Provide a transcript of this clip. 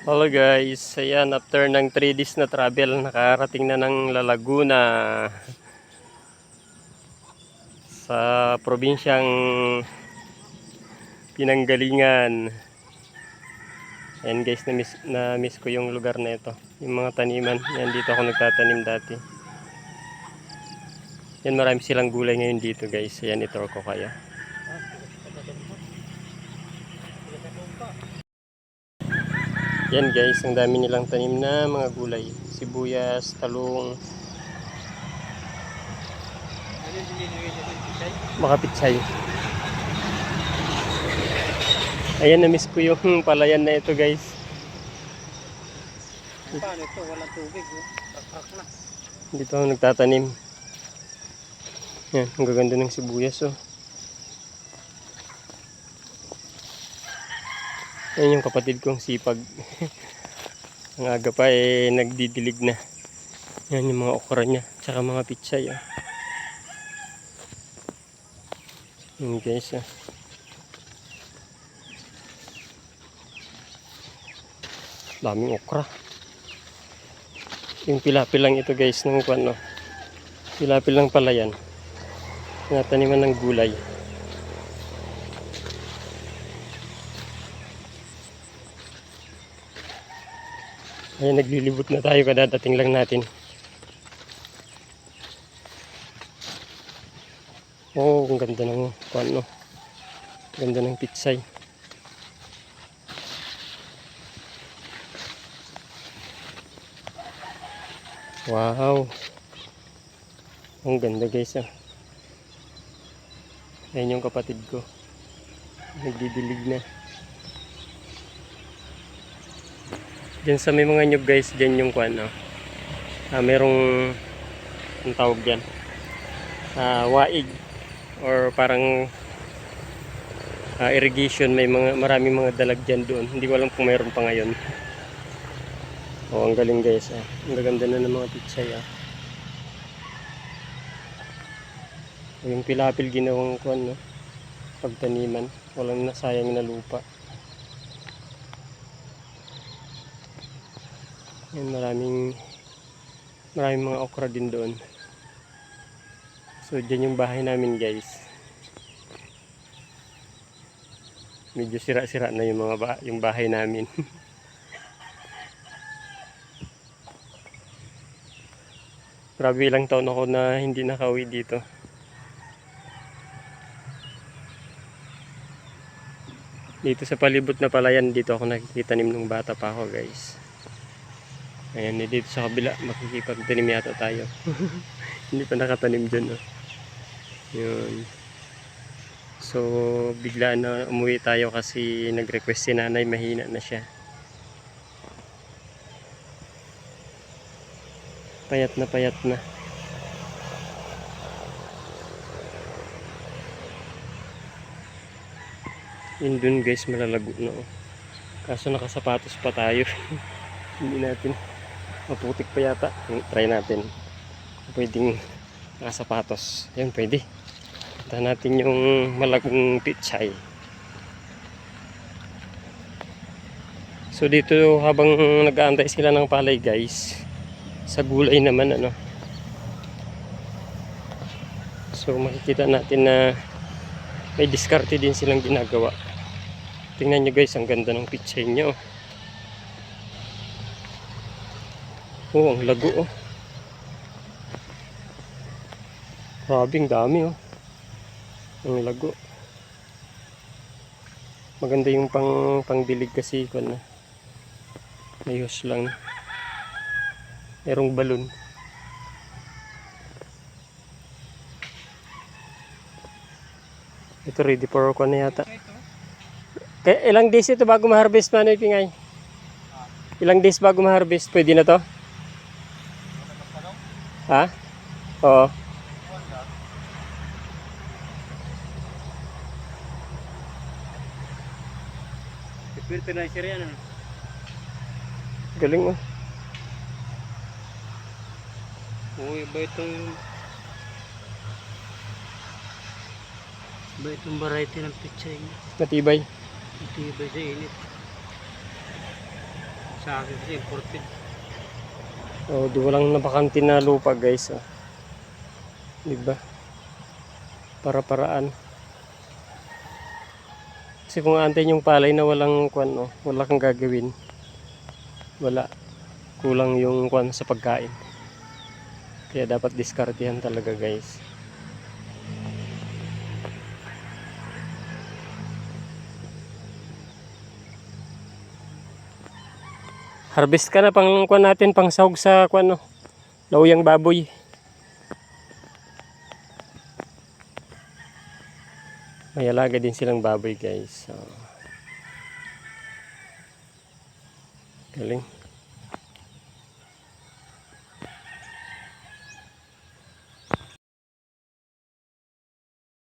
Hello guys, ayan after ng 3 days na travel, nakarating na ng La Laguna sa probinsyang Pinanggalingan. Ayan guys, na-miss, na-miss ko yung lugar na ito. Yung mga taniman, yan dito ako nagtatanim dati. Yan marami silang gulay ngayon dito guys. Ayan, ito ko kaya. Yan guys, ang dami nilang tanim na mga gulay. Sibuyas, talong, mga pitsay. Ayan, na-miss ko yung palayan na ito guys. Paano ito? Walang tubig. Oh. Takrak na. Dito ako nagtatanim. Yan, ang gaganda ng sibuyas oh. Yan yung kapatid kong sipag. ang aga pa eh nagdidilig na. Yan yung mga okra niya, tsaka mga pitsay oh. Yan guys oh. Daming okra. Yung pilapil lang ito guys ng ano. Pilapil lang pala yan. Nataniman ng gulay. Ayan, naglilibot na tayo kadadating lang natin. Oh, ang ganda ng ano. Ganda ng pitsay. Wow. Ang ganda guys ah. Ayan yung kapatid ko. Nagdidilig na. Diyan sa may mga nyug guys, diyan yung kwan oh. Ah, merong ang tawag diyan. Ah, waig or parang ah, irrigation may mga maraming mga dalag diyan doon. Hindi ko alam kung mayroon pa ngayon. Oh, ang galing guys. Ah. Ang gaganda na ng mga pitsay ah. Yung pilapil ginawang kuan no. Pagtaniman, walang nasayang na lupa. Yan maraming maraming mga okra din doon. So diyan yung bahay namin guys. Medyo sira-sira na yung mga ba- yung bahay namin. Grabe ilang taon ako na hindi nakauwi dito. Dito sa palibot na palayan, dito ako nakikita nim nung bata pa ako guys. Ayan, eh, dito sa kabila, makikipagtanim yata tayo. hindi pa nakatanim dyan. Oh. Yun. So, bigla na umuwi tayo kasi nag-request si nanay, mahina na siya. Payat na payat na. Yun dun guys, malalago na oh. Kaso nakasapatos pa tayo. Hindi natin. Maputik pa yata. Try natin. Pwedeng nakasapatos. Yan, pwede. Punta natin yung malagong pitsay. So dito habang nag-aantay sila ng palay guys, sa gulay naman ano. So makikita natin na may diskarte din silang ginagawa. Tingnan nyo guys, ang ganda ng picture nyo. Oh, ang lago oh. Grabe, ang dami oh. Ang lago. Maganda yung pang pangdilig kasi ko na. Ayos lang. Merong balon. Ito ready for ko na yata. Kaya ilang days ito bago ma-harvest Manoy Pingay? Ilang days bago ma-harvest? Pwede na to? Ha? Oo. Fertilizer yan. Ano? Galing oh. Uy, ba itong... Ba itong variety ng pichay niya? Matibay. Matibay sa init. Sa akin kasi imported. Oh, di walang nabakanti na lupa guys. Oh. Di ba? Para-paraan. Kasi kung antayin yung palay na walang kwan, oh, wala kang gagawin. Wala. Kulang yung kwan sa pagkain. Kaya dapat diskartihan talaga guys. Harvest ka na pang kwan natin pang sahog sa kwan no. Lauyang baboy. May alaga din silang baboy guys. So, galing.